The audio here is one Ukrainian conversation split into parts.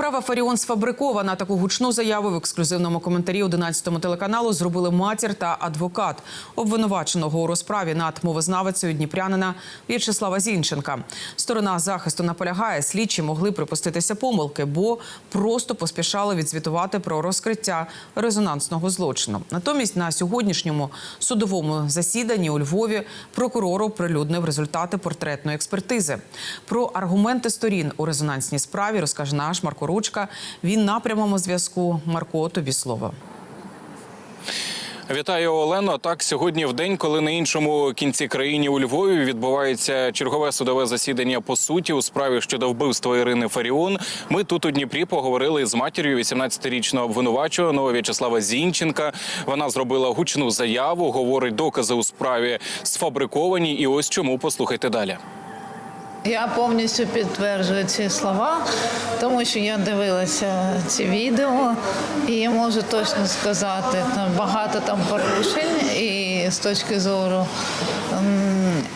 Справа Фаріон сфабрикована. Таку гучну заяву в ексклюзивному коментарі 11-му телеканалу зробили матір та адвокат обвинуваченого у розправі над мовознавицею Дніпрянина В'ячеслава Зінченка. Сторона захисту наполягає, слідчі могли припуститися помилки, бо просто поспішали відзвітувати про розкриття резонансного злочину. Натомість на сьогоднішньому судовому засіданні у Львові прокурор оприлюднив результати портретної експертизи. Про аргументи сторін у резонансній справі розкаже наш Марко Ручка. Він на прямому зв'язку. Марко, тобі слово. Вітаю Олено. Так, сьогодні в день, коли на іншому кінці країни у Львові відбувається чергове судове засідання по суті у справі щодо вбивства Ірини Фаріон. Ми тут у Дніпрі поговорили з матір'ю 18-річного обвинувачуваного В'ячеслава Зінченка. Вона зробила гучну заяву, говорить, докази у справі сфабриковані. І ось чому послухайте далі. Я повністю підтверджую ці слова, тому що я дивилася ці відео і я можу точно сказати, там багато там порушень і з точки зору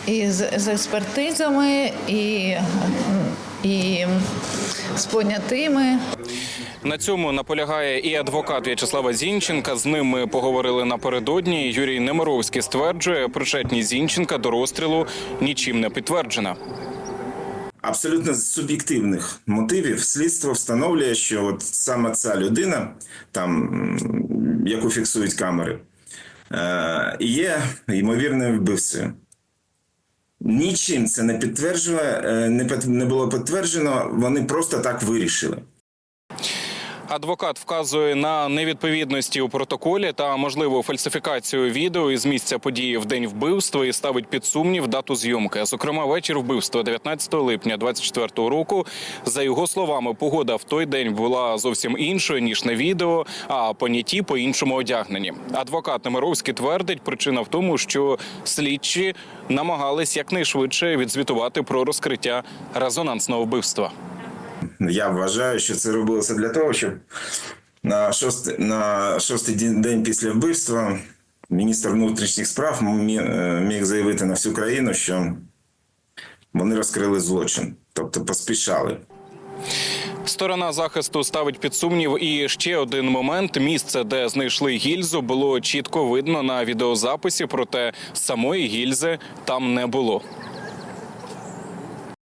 і з, експертизами, і, і з понятими. На цьому наполягає і адвокат В'ячеслава Зінченка. З ним ми поговорили напередодні. Юрій Немировський стверджує, причетність Зінченка до розстрілу нічим не підтверджена. Абсолютно з суб'єктивних мотивів слідство встановлює, що от саме ця людина, там яку фіксують камери, е, є ймовірним вбивцею. Нічим це не підтверджує, е, не було підтверджено. Вони просто так вирішили. Адвокат вказує на невідповідності у протоколі та можливу фальсифікацію відео із місця події в день вбивства і ставить під сумнів дату зйомки. Зокрема, вечір вбивства 19 липня 24 року. За його словами, погода в той день була зовсім іншою ніж на відео, а поняті по іншому одягнені. Адвокат Немировський твердить, причина в тому, що слідчі намагались якнайшвидше відзвітувати про розкриття резонансного вбивства. Я вважаю, що це робилося для того, щоб на шостий, на шостий день після вбивства міністр внутрішніх справ е, міг заявити на всю країну, що вони розкрили злочин, тобто поспішали. Сторона захисту ставить під сумнів і ще один момент: місце, де знайшли гільзу, було чітко видно на відеозаписі, проте самої гільзи там не було.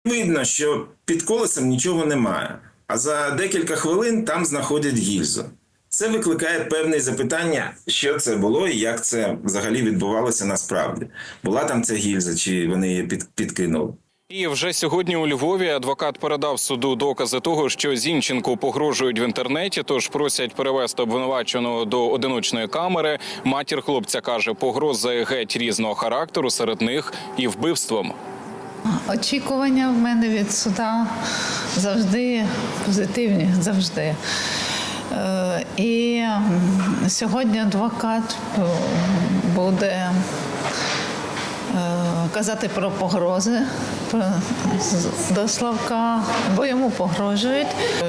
Видно, що під колесом нічого немає, а за декілька хвилин там знаходять гільзу. Це викликає певне запитання, що це було і як це взагалі відбувалося насправді. Була там ця гільза, чи вони її під, підкинули. І вже сьогодні у Львові адвокат передав суду докази того, що Зінченку погрожують в інтернеті. Тож просять перевести обвинуваченого до одиночної камери. Матір хлопця каже, погрози геть різного характеру, серед них і вбивством. Очікування в мене від суда завжди позитивні, завжди. Е, І сьогодні адвокат буде е, казати про погрози до Славка, бо йому погрожують.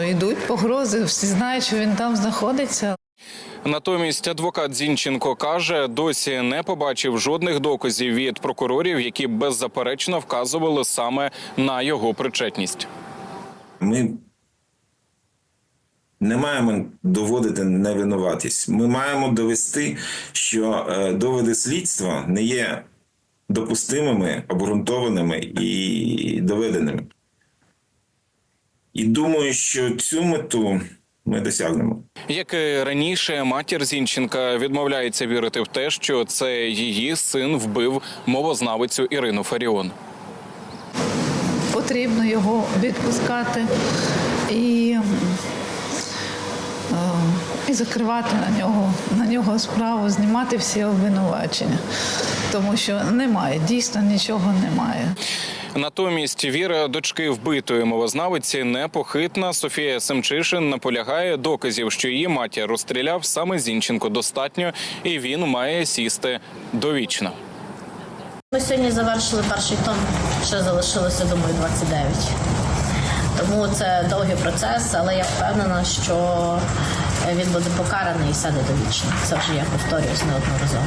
Йдуть погрози, всі знають, що він там знаходиться. Натомість адвокат Зінченко каже, досі не побачив жодних доказів від прокурорів, які беззаперечно вказували саме на його причетність. Ми не маємо доводити невинуватість. Ми маємо довести, що е, доводи слідства не є допустимими, обґрунтованими і доведеними. І думаю, що цю мету ми досягнемо. Як і раніше, матір Зінченка відмовляється вірити в те, що це її син вбив мовознавицю Ірину Фаріон. потрібно його відпускати і, е, і закривати на нього, на нього справу, знімати всі обвинувачення. Тому що немає, дійсно нічого немає. Натомість віра дочки вбитої мовознавиці непохитна. Софія Семчишин наполягає доказів, що її матір розстріляв саме Зінченко достатньо, і він має сісти довічно. Ми сьогодні завершили перший том, ще залишилося, думаю, 29. Тому це довгий процес, але я впевнена, що він буде покараний і сяде довічно. Це вже я повторююсь неодноразово.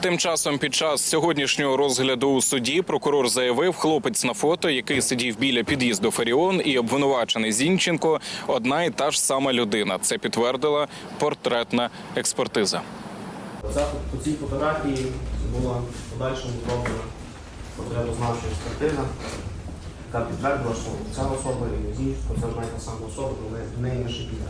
Тим часом, під час сьогоднішнього розгляду у суді прокурор заявив, хлопець на фото, який сидів біля під'їзду Фаріон, і обвинувачений Зінченко одна і та ж сама людина. Це підтвердила портретна експертиза. По цій фотографії була подальшому зроблена потребознавча експертиза, яка підтвердила, що ця особа і Зінченко це одна і та сама особа, але в неї не шипіля.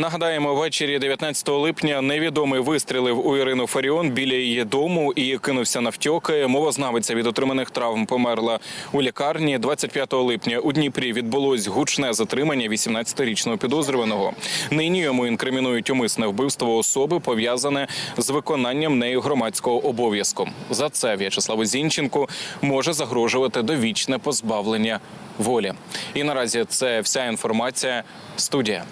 Нагадаємо, ввечері 19 липня невідомий вистрілив у Ірину Фаріон біля її дому і кинувся навтьоки. Мовознавиця від отриманих травм померла у лікарні. 25 липня у Дніпрі відбулось гучне затримання 18-річного підозрюваного. Нині йому інкримінують умисне вбивство особи, пов'язане з виконанням нею громадського обов'язку. За це В'ячеславу Зінченку може загрожувати довічне позбавлення волі. І наразі це вся інформація. Студія.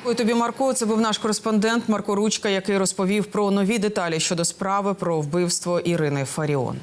Дякую тобі, Марко. Це був наш кореспондент Марко Ручка, який розповів про нові деталі щодо справи про вбивство Ірини Фаріон.